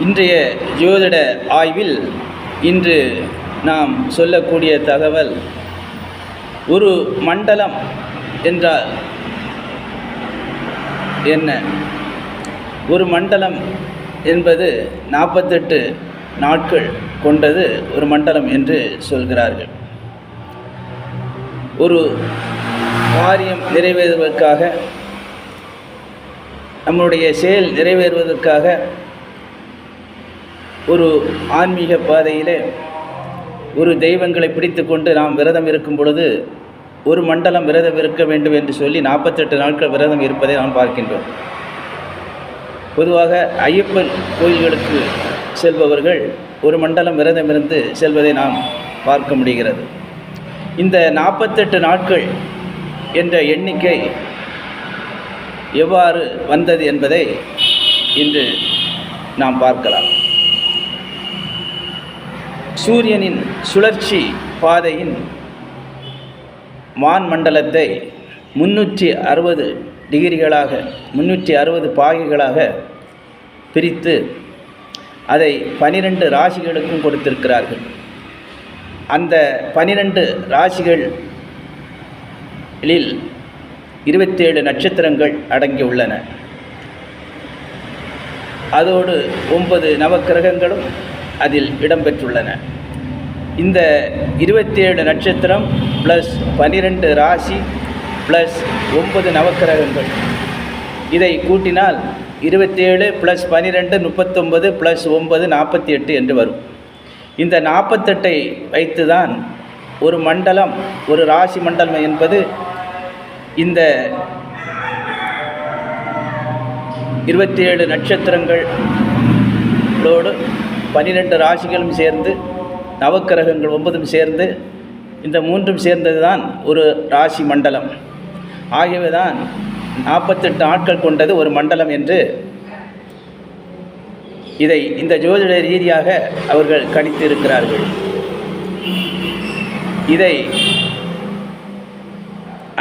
இன்றைய ஜோதிட ஆய்வில் இன்று நாம் சொல்லக்கூடிய தகவல் ஒரு மண்டலம் என்றால் என்ன? ஒரு மண்டலம் என்பது நாற்பத்தெட்டு நாட்கள் கொண்டது ஒரு மண்டலம் என்று சொல்கிறார்கள். ஒரு காரியம் நிறைவேறுவதற்காக நம்முடைய செயல் நிறைவேறுவதற்காக ஒரு ஆன்மீக பாதையிலே ஒரு தெய்வங்களை பிடித்து கொண்டு நாம் விரதம் இருக்கும் பொழுது ஒரு மண்டலம் விரதம் இருக்க வேண்டும் என்று சொல்லி நாற்பத்தெட்டு நாட்கள் விரதம் இருப்பதை நாம் பார்க்கின்றோம். பொதுவாக ஐயப்பன் கோயில்களுக்கு செல்பவர்கள் ஒரு மண்டலம் விரதம் இருந்து செல்வதை நாம் பார்க்க முடிகிறது. இந்த நாற்பத்தெட்டு நாட்கள் என்ற எண்ணிக்கை எவ்வாறு வந்தது என்பதை இன்று நாம் பார்க்கலாம். சூரியனின் சுழற்சி பாதையின் வான் மண்டலத்தை முன்னூற்றி அறுபது டிகிரிகளாக முன்னூற்றி அறுபது பாகைகளாக பிரித்து அதை பனிரெண்டு ராசிகளுக்கும் கொடுத்திருக்கிறார்கள். அந்த பனிரெண்டு ராசிகளில் இருபத்தேழு நட்சத்திரங்கள் அடங்கியுள்ளன. அதோடு ஒன்பது நவக்கிரகங்களும் அதில் இடம்பெற்றுள்ளன. இந்த இருபத்தேழு நட்சத்திரம் ப்ளஸ் பனிரெண்டு ராசி ப்ளஸ் ஒன்பது நவக்கிரகங்கள். இதை கூட்டினால் இருபத்தேழு ப்ளஸ் பன்னிரெண்டு முப்பத்தொம்பது ப்ளஸ் ஒன்பது நாற்பத்தி எட்டு என்று வரும். இந்த நாற்பத்தெட்டை வைத்து தான் ஒரு மண்டலம் ஒரு ராசி மண்டலம் என்பது இந்த இருபத்தி ஏழு நட்சத்திரங்களோடு பன்னிரெண்டு ராசிகளும் சேர்ந்து நவக்கிரகங்கள் ஒன்பதும் சேர்ந்து இந்த மூன்றும் சேர்ந்தது தான் ஒரு ராசி மண்டலம். ஆகியவை தான் நாற்பத்தெட்டு ஆட்கள் கொண்டது ஒரு மண்டலம் என்று இதை இந்த ஜோதிட ரீதியாக அவர்கள் கணித்து இருக்கிறார்கள் இதை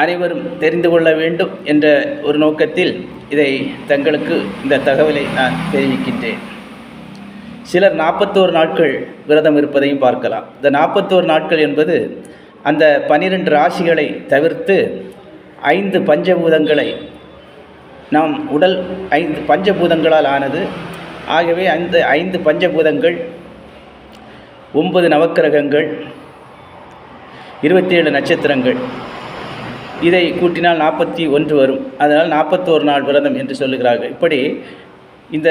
அனைவரும் தெரிந்து கொள்ள வேண்டும் என்ற ஒரு நோக்கத்தில் இதை தங்களுக்கு இந்த தகவலை நான் தெரிவிக்கின்றேன். சிலர் நாற்பத்தோரு நாட்கள் விரதம் இருப்பதையும் பார்க்கலாம். இந்த நாற்பத்தோரு நாட்கள் என்பது அந்த பனிரெண்டு ராசிகளை தவிர்த்து ஐந்து பஞ்சபூதங்களை நாம் உடல் ஐந்து பஞ்சபூதங்களால் ஆனது. ஆகவே அந்த ஐந்து பஞ்சபூதங்கள் ஒன்பது நவக்கிரகங்கள் இருபத்தேழு நட்சத்திரங்கள். இதை கூட்டினால் நாற்பத்தி ஒன்று வரும். அதனால் நாற்பத்தோரு நாள் விரதம் என்று சொல்லுகிறார்கள். இப்படி இந்த